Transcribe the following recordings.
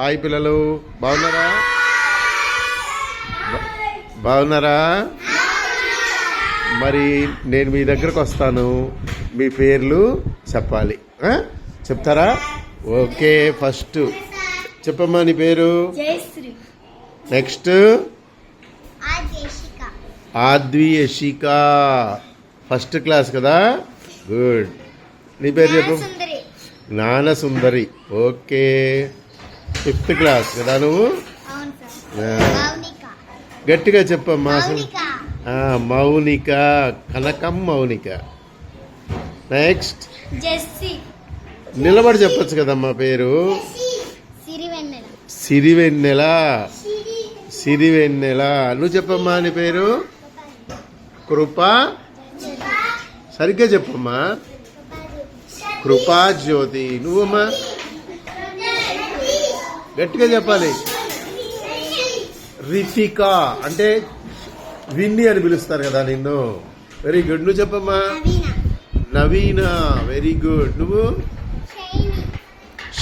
Hi పిల్లలు బాగున్నారా? బాగున్నారా? మరి నేను మీ దగ్గరకు వస్తాను. మీ పేర్లు చెప్పాలి? చెప్తారా? Okay first. చెప్పమ్మా నీ పేరు? నెక్స్ట్. ఆ జేషిక ఆద్వి యశిక ఫస్ట్ క్లాస్ కదా? గుడ్. నీ పేరు చెప్పు. సుందరి జ్ఞాన సుందరి ఓకే. ఫిఫ్త్ క్లాస్ కదా నువ్వు? గట్టిగా చెప్పమ్మా మౌనిక. కనకం మౌనిక. నెక్స్ట్ నిలబడి చెప్పొచ్చు కదమ్మా పేరు. సిరివెన్నెల. సిరివెన్నెల. నువ్వు చెప్పమ్మా నీ పేరు? కృప. సరిగ్గా చెప్పమ్మా. కృపా జ్యోతి. నువ్వమ్మా? గట్టిగా చెప్పాలి. రితిక అంటే విన్ని అని పిలుస్తారు కదా నిన్ను. వెరీ గుడ్ నువ్వు చెప్పమ్మా. నవీన. వెరీ గుడ్ నువ్వు?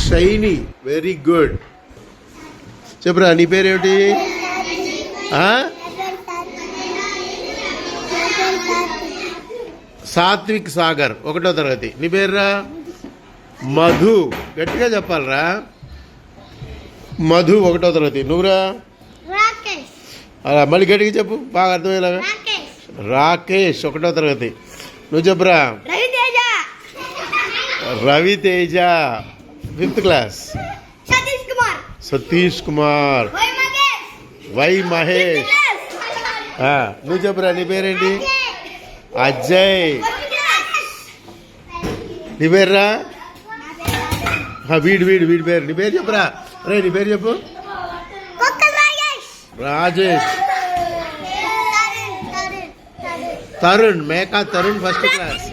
షైని. వెరీ గుడ్ చెప్పురా నీ పేరేమిటి? సాత్విక్ సాగర్ ఒకటో తరగతి. నీ పేరురా? మధు. గట్టిగా చెప్పాలరా. మధు ఒకటో తరగతి. నువ్వురా? అలా మళ్ళీ గట్టిగా చెప్పు బాగా అర్థమయ్యేలాగా. రాకేష్. ఒకటో తరగతి. నువ్వు చెప్పురా. Raviteja. Fifth class. Satish Kumar. Y Mahesh. నువ్వు చెప్పురా నీ పేరేంటి? అజయ్. నీ పేర్రా? వీడు వీడు వీడి పేరు. నీ పేరు చెప్పురా. రే నీ పేరు చెప్పు? రాజేష్. తరుణ్ మేకా తరుణ్ ఫస్ట్ క్లాస్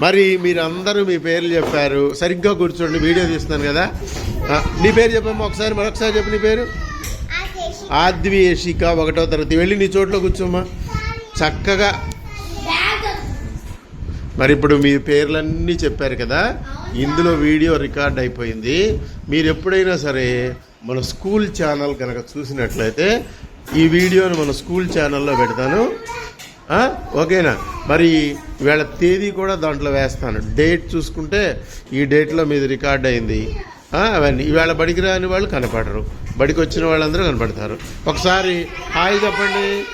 మరి మీరందరూ మీ పేర్లు చెప్పారు. సరిగ్గా కూర్చోండి వీడియో తీస్తున్నాను కదా. నీ పేరు చెప్పమ్మా ఒకసారి మరొకసారి చెప్పు నీ పేరు. ఆద్వి యశిక ఒకటో తరగతి. వెళ్ళి నీ చోట్లో కూర్చోమ్మా. చక్కగా. మరి ఇప్పుడు మీ పేర్లన్నీ చెప్పారు కదా. ఇందులో వీడియో రికార్డ్ అయిపోయింది. మీరు ఎప్పుడైనా సరే మన స్కూల్ ఛానల్ కనుక చూసినట్లయితే ఈ వీడియోను మన స్కూల్ ఛానల్లో పెడతాను. ఓకేనా? మరి వీళ్ళ తేదీ కూడా దాంట్లో వేస్తాను. డేట్ చూసుకుంటే ఈ డేట్లో మీది రికార్డ్ అయింది. అవన్నీ. ఈవేళ బడికి రాని వాళ్ళు కనపడరు. బడికి వచ్చిన వాళ్ళందరూ కనపడతారు. ఒకసారి హాయ్ చెప్పండి.